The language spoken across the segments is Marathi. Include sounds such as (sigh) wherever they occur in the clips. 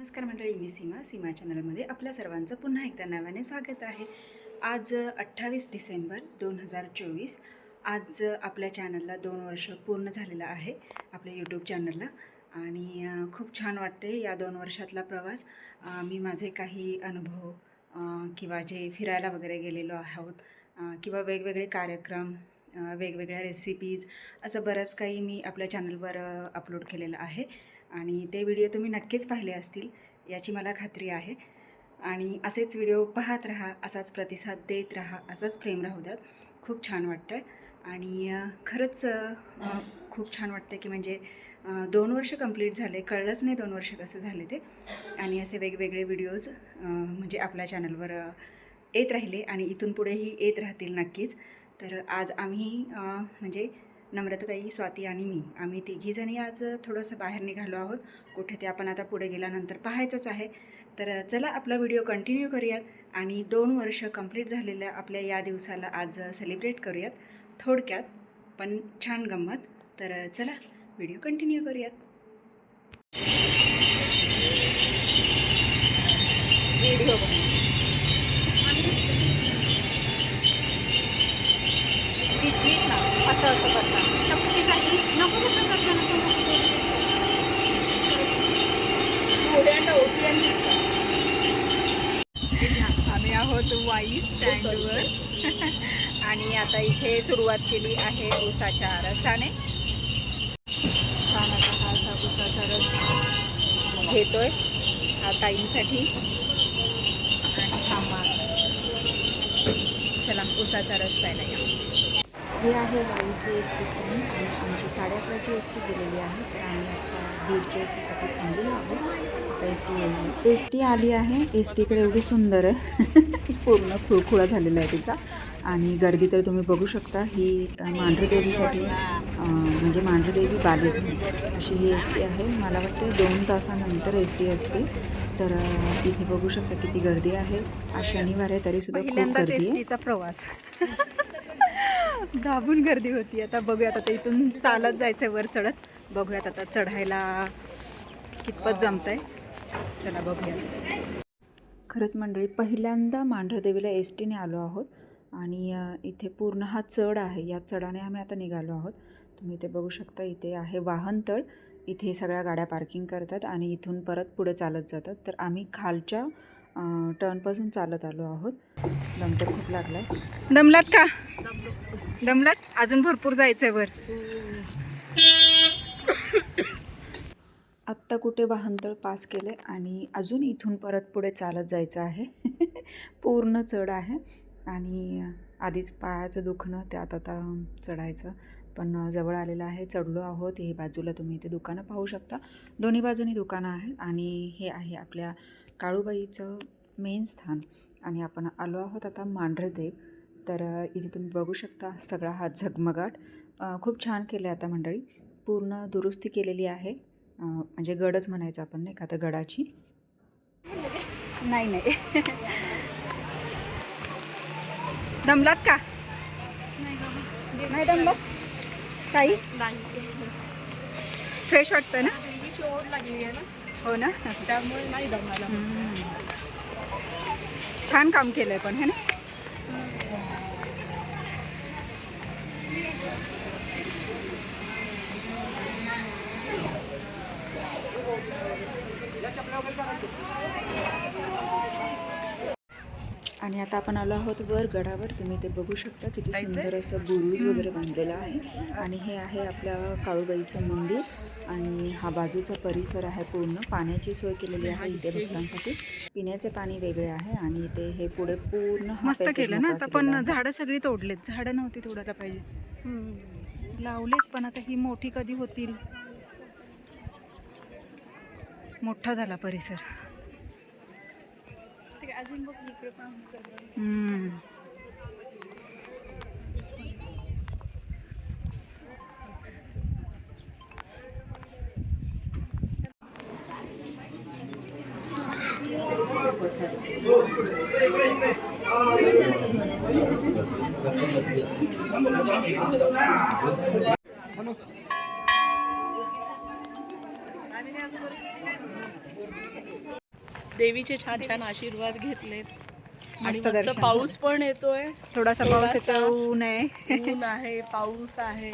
नमस्कार मंडळी मी सीमा. सीमा चॅनलमध्ये आपल्या सर्वांचं पुन्हा एकदा नव्याने स्वागत आहे. आज अठ्ठावीस डिसेंबर दोन हजार चोवीस. आज आपल्या चॅनलला दोन वर्ष पूर्ण झालेलं आहे आपल्या यूट्यूब चॅनलला. आणि खूप छान वाटते या दोन वर्षातला प्रवास. मी माझे काही अनुभव किंवा जे फिरायला वगैरे गेलेलो आहोत किंवा वेगवेगळे कार्यक्रम वेगवेगळ्या रेसिपीज असं बरंच काही मी आपल्या चॅनलवर अपलोड केलेलं आहे. आणि ते व्हिडिओ तुम्ही नक्कीच पाहिले असतील याची मला खात्री आहे. आणि असेच व्हिडिओ पाहत राहा असाच प्रतिसाद देत राहा असंच प्रेम राहू द्यात. खूप छान वाटतं आहे आणि खरंच खूप छान वाटतं की म्हणजे दोन वर्ष कंप्लीट झाले कळलंच नाही दोन वर्ष कसं झाले ते. आणि असे वेगवेगळे व्हिडिओज म्हणजे आपल्या चॅनलवर येत राहिले आणि इथून पुढेही येत राहतील नक्कीच. तर आज आम्ही म्हणजे नम्रताई स्वाती आणि मी. आम्ही तिघीजणी आज थोडंसं बाहेर निघालो आहोत. कुठे ते आपण आता पुढे गेल्यानंतर पाहायचंच आहे. तर चला आपला व्हिडिओ कंटिन्यू करूयात आणि दोन वर्ष कंप्लीट झालेल्या आपल्या या दिवसाला आज सेलिब्रेट करूयात. थोडक्यात पण छान गंमत. तर चला व्हिडिओ कंटिन्यू करूयात. व्हिडिओ असं असं करता नको ती काही नको तसं करता नको आम्ही आहोत वाई स्टँडवर. (laughs) आणि आता इथे सुरुवात केली आहे ऊसाच्या रसाने छान आता हा असा ऊसाचा रस घेतोय. हा ताईंसाठी. आणि हा चला ऊसाचा रस प्यायला या. हे आहे वाईची एस टी स्टँड आणि आमची साडे अकराची एस टी गेलेली आहे. तर आम्ही आता दीडच्या एस टीसाठी थांबलेलो आहोत. एस टी एस टी आली आहे. एस टी तर एवढी सुंदर आहे. (laughs) पूर्ण खुळखुळा झालेला आहे तिचा. आणि गर्दी तर तुम्ही बघू शकता. ही मांढरदेवीसाठी म्हणजे मांढरदेवी बालेत अशी ही एस टी आहे. मला वाटतं दोन तासानंतर एस टी असते. तर इथे बघू शकता किती गर्दी आहे. आज शनिवार आहे तरीसुद्धा खूप गर्दी एस टीचा प्रवास. (laughs) दाबून गर्दी होती. आता बघूयात आता इथून चालत जायचंय वर चढत. बघूयात आता चढायला कितपत जमतंय. चला बघूयात खरंच मंडळी पहिल्यांदा मांढरदेवीला एस टीने आलो आहोत आणि इथे पूर्ण हा चढ आहे. या चढाने आम्ही आता निघालो आहोत. तुम्ही इथे बघू शकता इथे आहे वाहनतळ इथे सगळ्या गाड्या पार्किंग करतात आणि इथून परत पुढे चालत जातात. तर आम्ही खालच्या टर्नपासून चालत आलो आहोत. नंतर खूप लागला आहे दमलात का? दमलात? अजून भरपूर जायचंय वर. आत्ता कुठे वाहनतळ पास केलं आणि अजून इथून परत पुढे चालत जायचं आहे. (laughs) पूर्ण चढ आहे आणि आधीच पायाचं दुखणं त्यात आता चढायचं. पण जवळ आलेलं आहे चढलो आहोत. हे बाजूला तुम्ही इथे दुकानं पाहू शकता. दोन्ही बाजूनी दुकानं आहेत आणि हे आहे आपल्या काळूबाईचं मेन स्थान. आणि आपण आलो आहोत आता मांढरदेव. तर इथे तुम्ही बघू शकता सगळा हा झगमगाट. खूप छान केलं आहे आता मंडळी. पूर्ण दुरुस्ती केलेली आहे. म्हणजे गडच म्हणायचं आपण नाही का? आता गडाची. नाही नाही. दमलात का? नाही दमलात? काही फ्रेश वाटतं ना? हो ना. त्यामुळे नाही हम्म. छान काम केलंय पण है ना? आणि आता आपण आलो आहोत वर गडावर. तुम्ही ते बघू शकता किती सुंदर असं बुरुज वगैरे बांधलेलं आहे. आणि हे आहे आपल्या काळूबाईचं मंदिर. आणि हा बाजूचा परिसर आहे पूर्ण. पाण्याची सोय केलेली आहे इथे भक्तांसाठी. पिण्याचे पाणी वेगळे आहे आणि इथे हे पुढे पूर्ण मस्त केलं ना आता पण. झाडं सगळी तोडलेत. झाडं नव्हती तोडायला पाहिजे. लावलेत पण आता ही मोठी कधी होतील? मोठा झाला परिसर. 嗯。देवीचे छान छान आशीर्वाद घेतलेत. आणि मस्त पाऊस पण येतोय. थोडासा पाऊस. येतो ऊन आहे. ऊन आहे पाऊस आहे.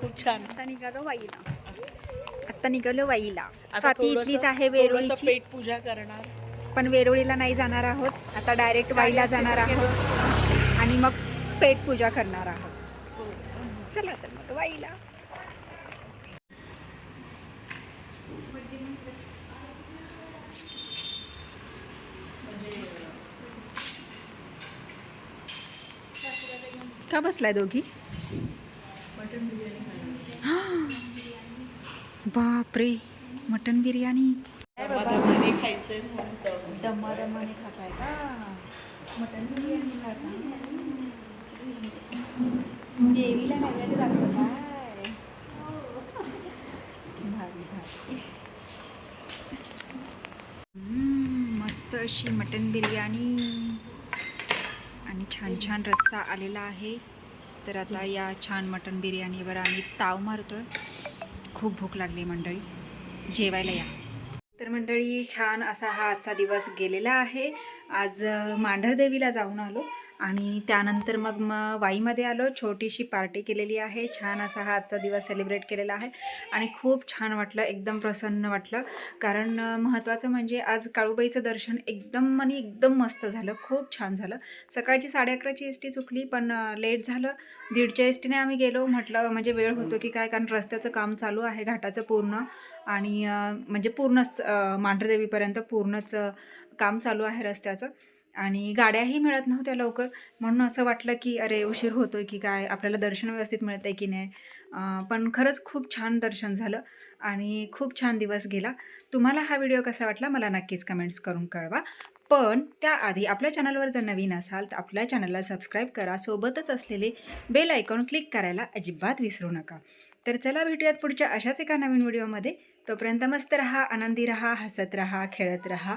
खूप छान. आता निघालो वाईला. आता निघालो वाईला. आता स्वाती इथलीच आहे वेरुळीची. पेट पूजा करणार. पण वेरुळीला नाही जाणार आहोत. आता डायरेक्ट वाईला जाणार आहोत. आणि मग पेट पूजा करणार आहोत. चला तर मग वाईला. का बसलाय दोघी? बापरे मटन बिर्याणी. दम्मा दम्माने खाताय का? मटन बिर्याणी खाता. देवीला नैवेद्य दाखवताय. भारी भारी. हम्म, मस्त अशी मटन बिर्याणी. छान छान रस्सा आलेला आहे. तर आता या छान मटन बिर्याणीवर आम्ही ताव मारतो खूप भूक लागली मंडळी. जेवायला या. तर मंडळी छान असा हा आजचा दिवस गेलेला आहे. आज मांढरदेवीला जाऊन आलो आणि त्यानंतर मग मग वाईमध्ये आलो. छोटीशी पार्टी केलेली आहे. छान असा हा आजचा दिवस सेलिब्रेट केलेला आहे आणि खूप छान वाटलं एकदम प्रसन्न वाटलं. कारण महत्त्वाचं म्हणजे आज काळूबाईचं दर्शन एकदम आणि एकदम मस्त झालं. खूप छान झालं. सकाळची साडे अकराची एस टी चुकली पण लेट झालं. दीडच्या एस टीने आम्ही गेलो. म्हटलं म्हणजे वेळ होतो की काय? कारण रस्त्याचं काम चालू आहे घाटाचं पूर्ण. आणि म्हणजे पूर्णच मांढरदेवीपर्यंत पूर्णच काम चालू आहे रस्त्याचं आणि गाड्याही मिळत नव्हत्या लवकर. म्हणून असं वाटलं की अरे उशीर होतोय की काय? आपल्याला दर्शन व्यवस्थित मिळत आहे की नाही? पण खरंच खूप छान दर्शन झालं आणि खूप छान दिवस गेला. तुम्हाला हा व्हिडिओ कसा वाटला मला नक्कीच कमेंट्स करून कळवा. पण त्याआधी आपल्या चॅनलवर जर नवीन असाल तर आपल्या चॅनलला सबस्क्राईब करा. सोबतच असलेले बेल आयकॉन क्लिक करायला अजिबात विसरू नका. तर चला भेटूयात पुढच्या अशाच एका नवीन व्हिडिओमध्ये. तोपर्यंत मस्त रहा आनंदी रहा हसत रहा खेळत रहा.